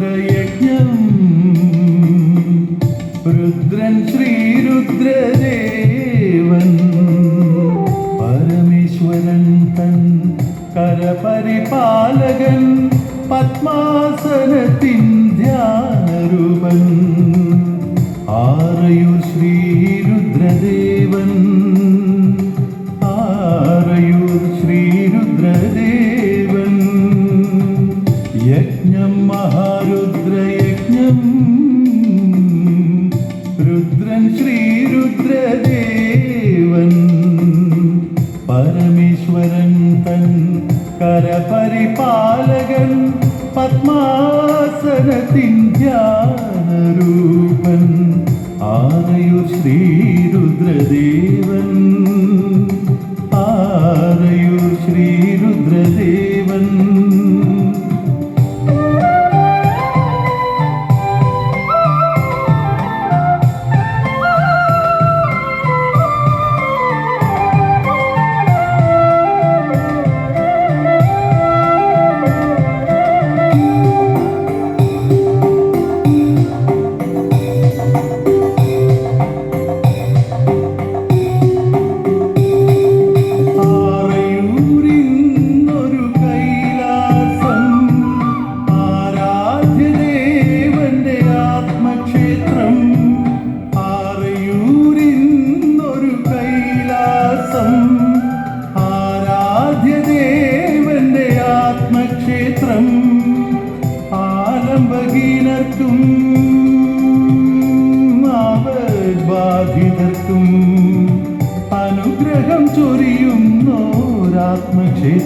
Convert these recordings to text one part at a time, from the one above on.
മഹാരുദ്രയജ്ഞം രുദ്രൻ ശ്രീരുദ്രദേവൻ. പരമേശ്വരൻ തൻ കരപരിപാലകൻ. പത്മാസനത്തിൻ ധ്യാനരൂപൻ. ആറയൂർ ശ്രീരുദ്രദേവൻ. തൻ കരപരിപാലകൻ പത്മാസനത്തിൻ ധ്യാനരൂപൻ ആനയു ശ്രീരുദ്രദേവൻ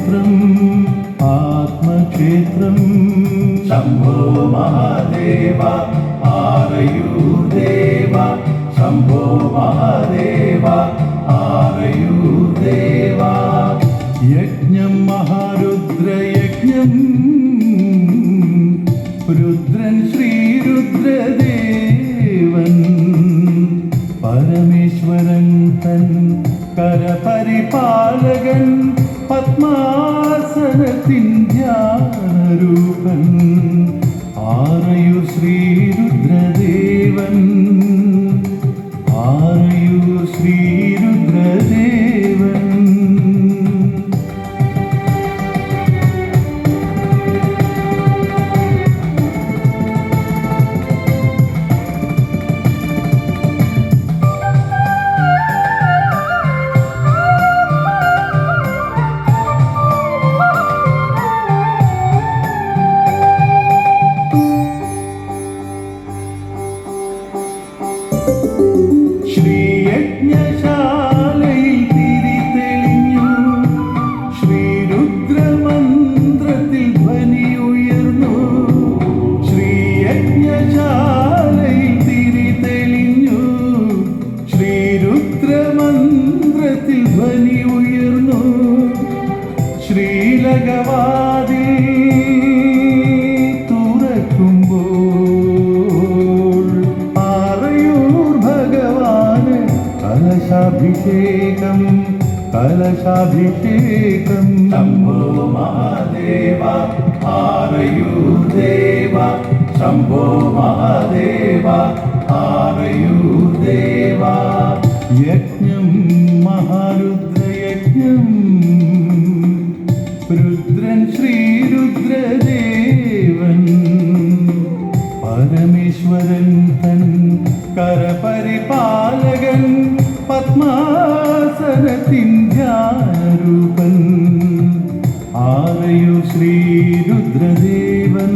ചൊരിയുന്നോരാത്മക്ഷേത്രം ആത്മക്ഷേത്രം. ശംഭോ മഹാദേവ ആറയൂർദേവ ശംഭോ മഹാദേവ. പത്മാസനത്തിൻ ധ്യാനരൂപൻ ആറയൂർ ശ്രീരുദ്രദേവൻ. ആറയൂർ ശ്രീരുദ്രദേവൻ. ശ്രീലകവാതിൽ തുറക്കുമ്പോൾ ആറയൂർ ഭഗവാന് കലശാഭിഷേകം കലശാഭിഷേകം. ശംഭോ മഹാദേവ ആറയൂർ ദേവ. ശംഭോ മഹാദേവ ആറയൂർ ദേവ. യജ്ഞം പരമേശ്വരൻ തൻ കരപരിപാലകൻ പത്മാസനത്തിൻ ധ്യാനരൂപൻ ആരയു ശ്രീരുദ്രദേവൻ